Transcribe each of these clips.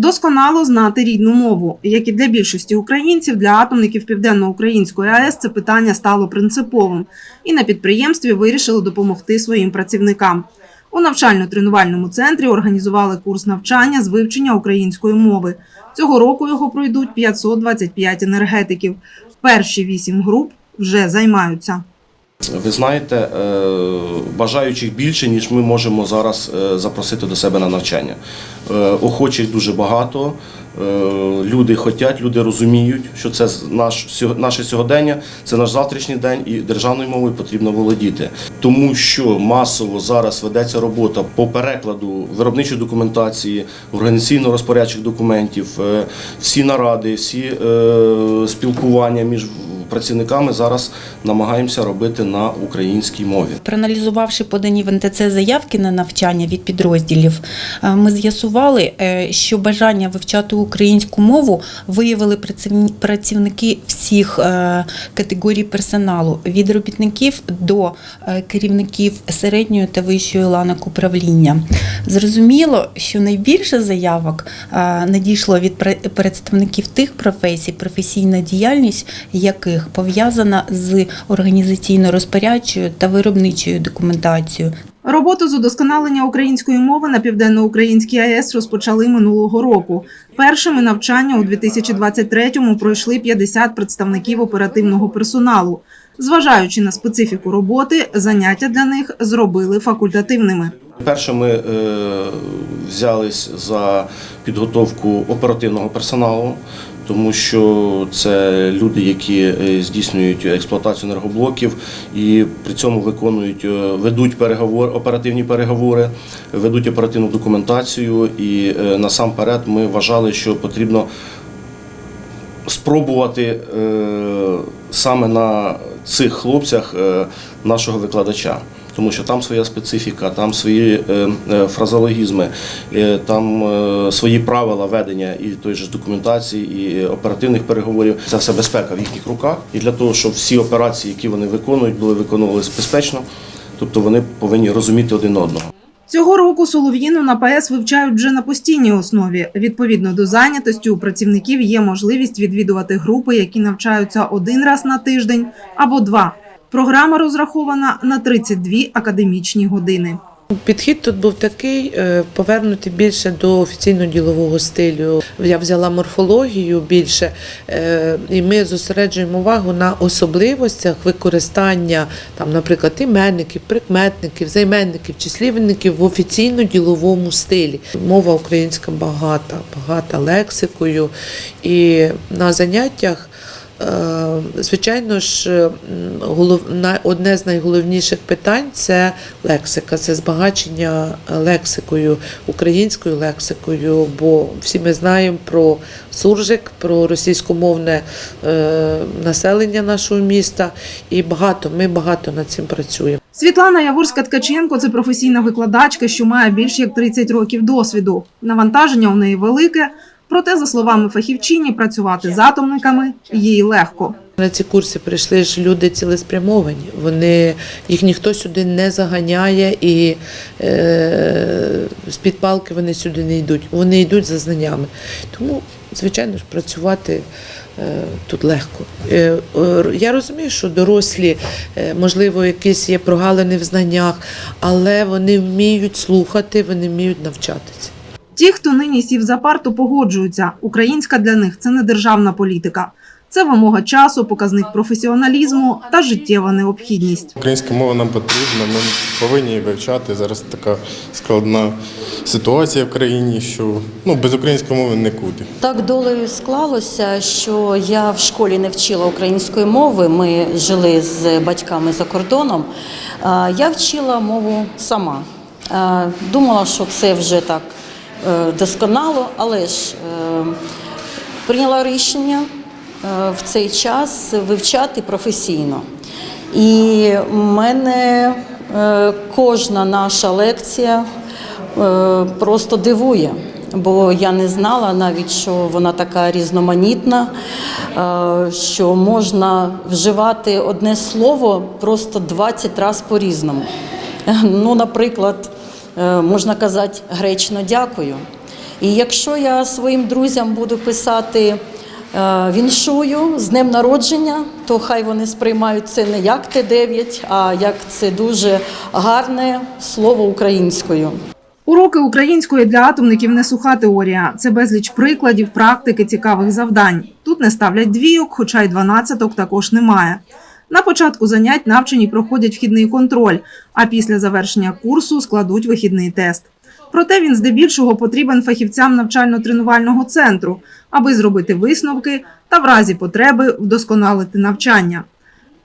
Досконало знати рідну мову, як і для більшості українців, для атомників Південно-Української АЕС це питання стало принциповим, і на підприємстві вирішили допомогти своїм працівникам. У навчально-тренувальному центрі організували курс навчання з вивчення української мови. Цього року його пройдуть 525 енергетиків. Перші вісім груп вже займаються. Ви знаєте, е, бажаючих більше, ніж ми можемо зараз е, запросити до себе на навчання. Е, Охочих дуже багато. Люди хочуть, люди розуміють, що це наш, наше сьогодення, це наш завтрашній день, і державною мовою потрібно володіти. Тому що масово зараз ведеться робота по перекладу виробничої документації, організаційно-розпорядчих документів, всі наради, всі спілкування між працівниками зараз намагаємося робити на українській мові. Проаналізувавши подані в НТЦ заявки на навчання від підрозділів, е, ми з'ясували, е, що бажання вивчати українську мову виявили працівники всіх е, категорій персоналу від робітників до е, керівників середньої та вищої ланок управління. Зрозуміло, що найбільше заявок е, надійшло від представників тих професій, професійна діяльність яких пов'язана з організаційно-розпорядчою та виробничою документацією. Роботу з удосконалення української мови на південноукраїнській АЕС розпочали минулого року. Першими навчання у 2023-му пройшли 50 представників оперативного персоналу. Зважаючи на специфіку роботи, заняття для них зробили факультативними. Перше ми е, взялись за підготовку оперативного персоналу, тому що це люди, які е, здійснюють експлуатацію енергоблоків і при цьому виконують, е, ведуть переговори, оперативні переговори, ведуть оперативну документацію. І е, насамперед ми вважали, що потрібно спробувати саме на цих хлопцях нашого викладача. Тому що там своя специфіка, там свої е, е, фразологізми, е, там свої правила ведення і тої ж документації, і оперативних переговорів. Це все безпека в їхніх руках. І для того, щоб всі операції, які вони виконують, були виконувалися безпечно, тобто вони повинні розуміти один одного. Цього року Солов'їну на ПАЕС вивчають вже на постійній основі. Відповідно до зайнятості у працівників є можливість відвідувати групи, які навчаються один раз на тиждень або два. Програма розрахована на 32 академічні години. Підхід тут був такий е, повернути більше до офіційно-ділового стилю. Я взяла морфологію більше, е, і ми зосереджуємо увагу на особливостях використання, там, наприклад, іменників, прикметників, займенників, числівників в офіційно-діловому стилі. Мова українська багата, багата лексикою. І на заняттях. Е, Звичайно ж, м, одне з найголовніших питань це лексика, це збагачення лексикою, українською лексикою, бо всі ми знаємо про суржик, про російськомовне е, населення нашого міста, і багато, ми багато над цим працюємо. Світлана Яворська Ткаченко це професійна викладачка, що має більш як 30 років досвіду. Навантаження у неї велике, проте, за словами фахівчині, працювати з атомниками їй легко. На ці курси прийшли ж люди цілеспрямовані. Вони їх ніхто сюди не заганяє і е, з під палки вони сюди не йдуть. Вони йдуть за знаннями. Тому, звичайно ж, працювати е, тут легко. Е, я розумію, що дорослі, е, можливо, якісь є прогалини в знаннях, але вони вміють слухати, вони вміють навчатися. Ті, хто нині сів за парту, погоджуються. Українська для них це не державна політика. Це вимога часу, показник професіоналізму та життєва необхідність. Українська мова нам потрібна, ми повинні її вивчати. Зараз така складна ситуація в країні, що ну, без української мови нікуди. Так долею склалося, що я в школі не вчила української мови. Ми жили з батьками за кордоном. Я вчила мову сама. Думала, що це вже так досконало, але ж е, прийняла рішення е, в цей час вивчати професійно. І в мене е, кожна наша лекція е, просто дивує, бо я не знала навіть, що вона така різноманітна, е, що можна вживати одне слово просто 20 разів по-різному. Ну, наприклад, е, можна казати гречно дякую. І якщо я своїм друзям буду писати е, віншую з днем народження, то хай вони сприймають це не як Т9, а як це дуже гарне слово українською. Уроки української для атомників не суха теорія. Це безліч прикладів, практики, цікавих завдань. Тут не ставлять двійок, хоча й дванадцяток також немає. На початку занять навчені проходять вхідний контроль, а після завершення курсу складуть вихідний тест. Проте він здебільшого потрібен фахівцям навчально-тренувального центру, аби зробити висновки та в разі потреби вдосконалити навчання.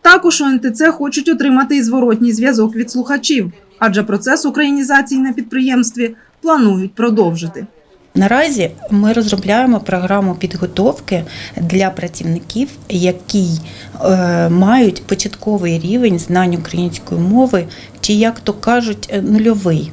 Також у НТЦ хочуть отримати і зворотній зв'язок від слухачів, адже процес українізації на підприємстві планують продовжити. Наразі ми розробляємо програму підготовки для працівників, які е, мають початковий рівень знань української мови, чи як то кажуть, е, нульовий.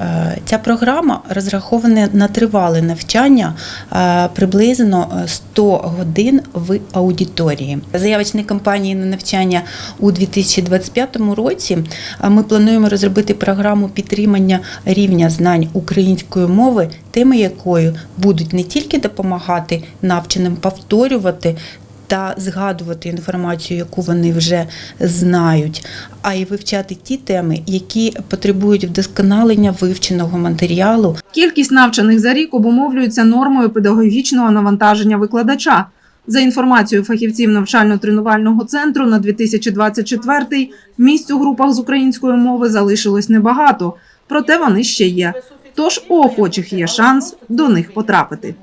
Е, Ця програма розрахована на тривале навчання е, приблизно 100 годин в аудиторії. Заявочні кампанії на навчання у 2025 році е, ми плануємо розробити програму підтримання рівня знань української мови, теми якої будуть не тільки допомагати навченим повторювати та згадувати інформацію, яку вони вже знають, а й вивчати ті теми, які потребують вдосконалення вивченого матеріалу Кількість навчених за рік обумовлюється нормою педагогічного навантаження викладача. За інформацією фахівців навчально-тренувального центру на 2024 місць у групах з української мови залишилось небагато, проте вони ще є. Тож у охочих є шанс до них потрапити.